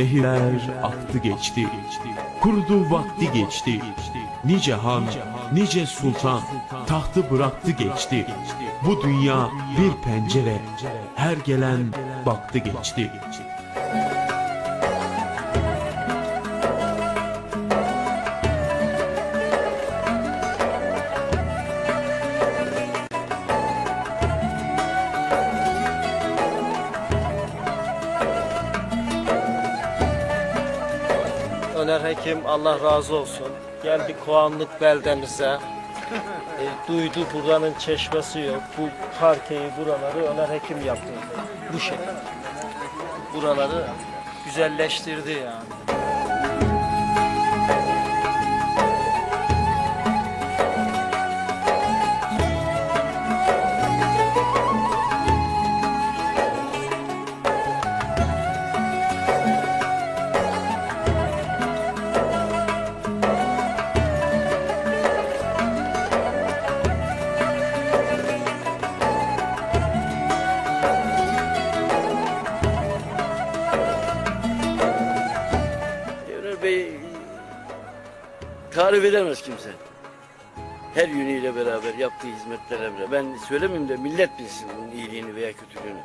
Nehirler aktı geçti. Kurudu vakti geçti. Nice han, nice sultan tahtı bıraktı geçti. Bu dünya bir pencere. Her gelen baktı geçti. Öner Hekim Allah razı olsun. Geldi Koğanlık beldemize. E, duydu buranın çeşmesi yok. Bu parkeyi buraları Öner Hekim yaptı. Bu şekilde. Buraları güzelleştirdi yani. Tarif edemez kimse. Her yönüyle beraber yaptığı hizmetlerle. Ben söylemeyeyim de millet bilsin bunun iyiliğini veya kötülüğünü.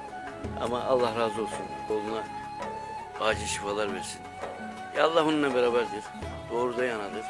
Ama Allah razı olsun. Koluna acil şifalar versin. Ya Allah onunla beraberdir. Doğruda yanadır.